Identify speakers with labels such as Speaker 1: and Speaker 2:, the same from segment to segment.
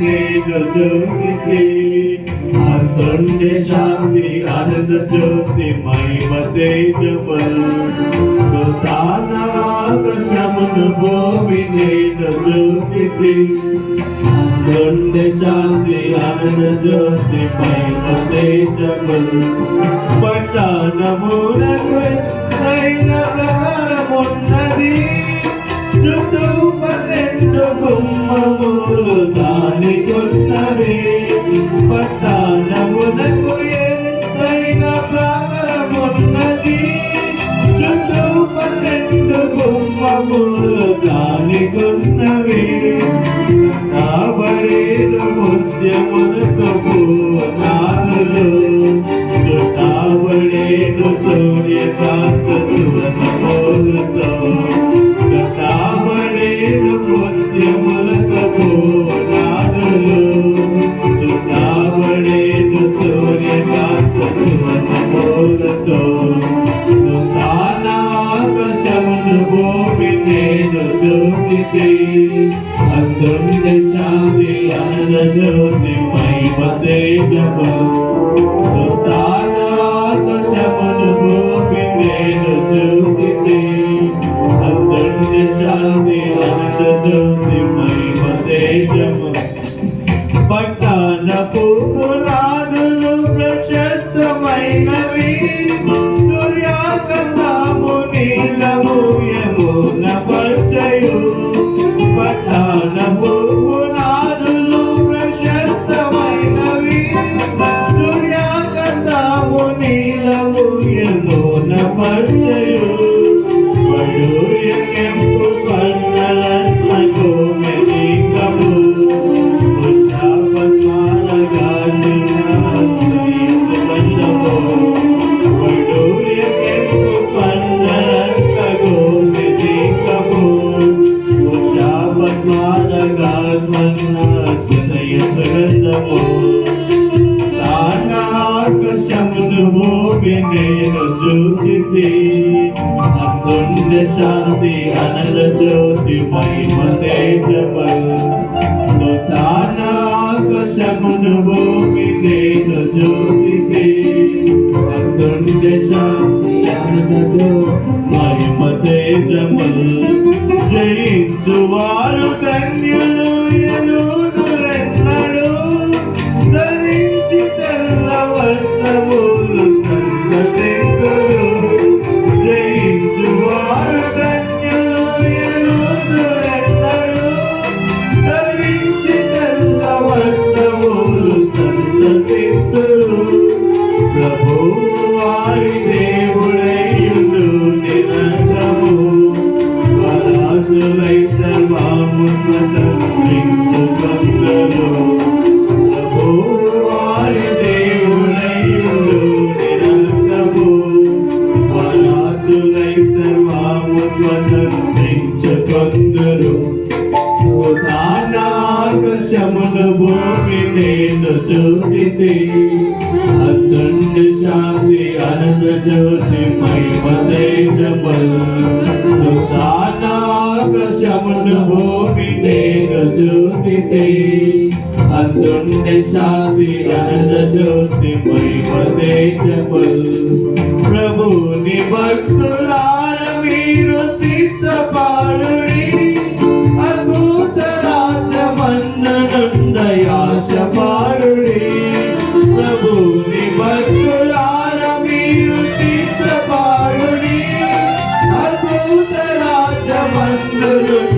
Speaker 1: నేను జ్యోతికి అంతుండే శాంతి ఆనంద జ్యోతి మహిమ తేజములు తానాకశమును భూమి నేను జ్యోతికి అంతుండే శాంతి ఆనంద జ్యోతి మహిమ గుమ్మములు దానికున్నవి పట్టణమునకు ఎత్తైన ప్రాకారమున్నది చుట్టూ పన్నెండు గుమ్మములు దానికున్నవి కాబడేరు ముత్యమునకు సువర్ణములతో తానాకశమును భూమి నేను జ్యోతికి శాంతి అనంద జ్యోతి మహిమ తేజము తానాకశమును శాంతి జ్యోతి నేను చూచితి. అందుండే శాంతి అనల జ్యోతి మహిమనే తేజమల్ ఆకాశమును భూమి నేను జ్యోతికి అందుండే శాంతి అనల జ్యోతి మహిమ తేజమల్ జయించువా స్వతంత్రించుకొందరు తానాకశమును భూమి నేను చూచితి అత్యుండి శాంతి అనంత జ్యోతి మహిమ భూమి నేను చూచితి అత్యుండి శాంతి అనంత జ్యోతి మహిమ తేజమల్ ప్రభుని భక్తుల tavanları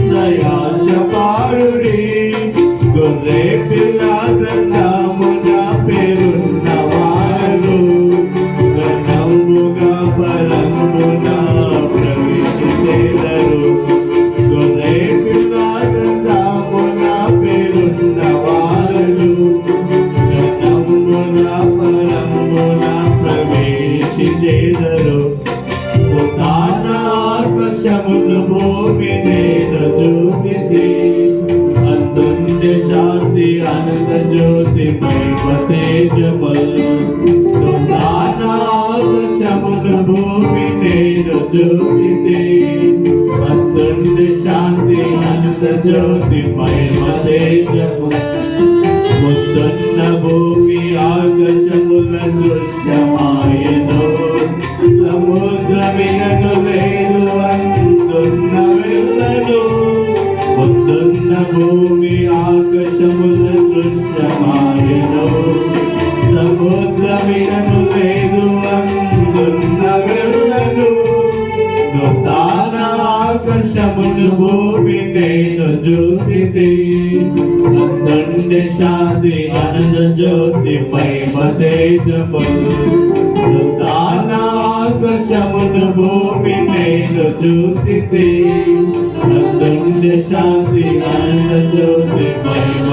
Speaker 1: ಜ್ಯೋತಿತೆ ಮತ್ತೊಂದು ಶಾಂತಿ ಅನಂತ ಜ್ಯೋತಿ ಮೈಮದೇ ಜಪು ಮುತ್ತನ್ನ ಭೂಮಿ ಆಕಾಶಮುಲ ದೃಶ್ಯಮಾಯನು ಸಮುದ್ರ ವಿನನು ಲೇನು ಅಂತೊನ್ನ ವಿಲ್ಲನು ಮುತ್ತನ್ನ ಭೂಮಿ ಆಕಾಶಮುಲ ದೃಶ್ಯಮಾಯ దేశమును భూమినేను జ్యోతి తండ్రి శాంతి అనంద జ్యోతి మహిమ తేజములు దానాకశమును భూమినేను జ్యోతి తండ్రి శాంతి అనంద జ్యోతి మహిమ